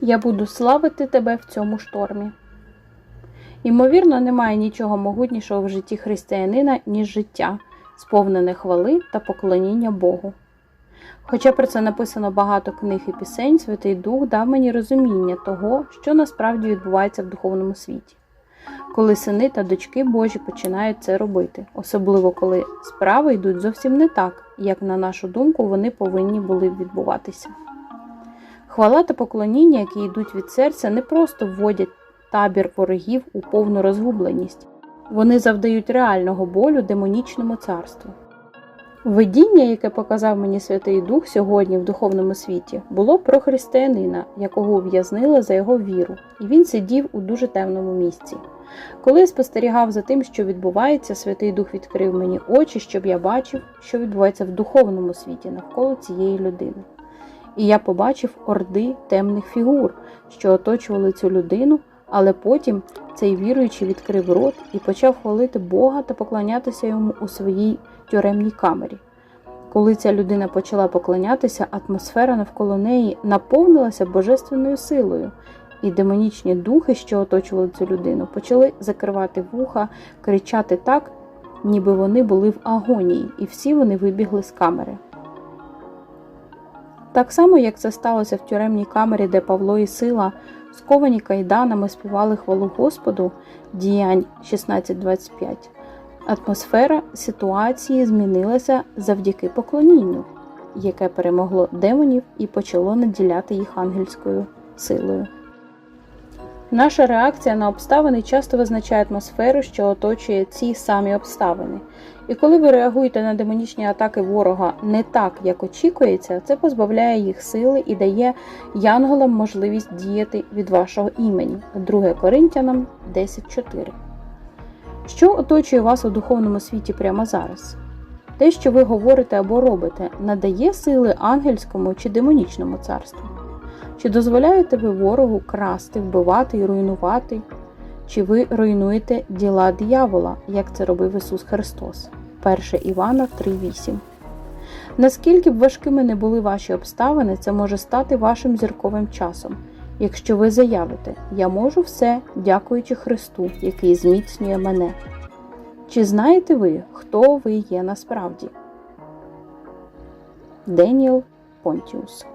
Я буду славити тебе в цьому штормі. Ймовірно, немає нічого могутнішого в житті християнина, ніж життя, сповнене хвали та поклоніння Богу. Хоча про це написано багато книг і пісень, Святий Дух дав мені розуміння того, що насправді відбувається в духовному світі, коли сини та дочки Божі починають це робити, особливо коли справи йдуть зовсім не так, як на нашу думку вони повинні були б відбуватися. Хвала та поклоніння, які йдуть від серця, не просто вводять табір ворогів у повну розгубленість, вони завдають реального болю демонічному царству. Видіння, яке показав мені Святий Дух сьогодні в духовному світі, було про християнина, якого ув'язнили за його віру, і він сидів у дуже темному місці. Коли я спостерігав за тим, що відбувається, Святий Дух відкрив мені очі, щоб я бачив, що відбувається в духовному світі навколо цієї людини. І я побачив орди темних фігур, що оточували цю людину, але потім цей віруючий відкрив рот і почав хвалити Бога та поклонятися йому у своїй тюремній камері. Коли ця людина почала поклонятися, атмосфера навколо неї наповнилася божественною силою, і демонічні духи, що оточували цю людину, почали закривати вуха, кричати так, ніби вони були в агонії, і всі вони вибігли з камери. Так само, як це сталося в тюремній камері, де Павло і Сила, сковані кайданами, співали хвалу Господу, діянь 16.25, атмосфера ситуації змінилася завдяки поклонінню, яке перемогло демонів і почало наділяти їх ангельською силою. Наша реакція на обставини часто визначає атмосферу, що оточує ці самі обставини. І коли ви реагуєте на демонічні атаки ворога не так, як очікується, це позбавляє їх сили і дає янголам можливість діяти від вашого імені. 2 Коринтянам 10.4. Що оточує вас у духовному світі прямо зараз? Те, що ви говорите або робите, надає сили ангельському чи демонічному царству? Чи дозволяєте ви ворогу красти, вбивати і руйнувати? Чи ви руйнуєте діла диявола, як це робив Ісус Христос? 1 Івана 3.8 Наскільки б важкими не були ваші обставини, це може стати вашим зірковим часом, якщо ви заявите Я можу все, дякуючи Христу, який зміцнює мене. Чи знаєте ви, хто ви є насправді? Деніел Понтіус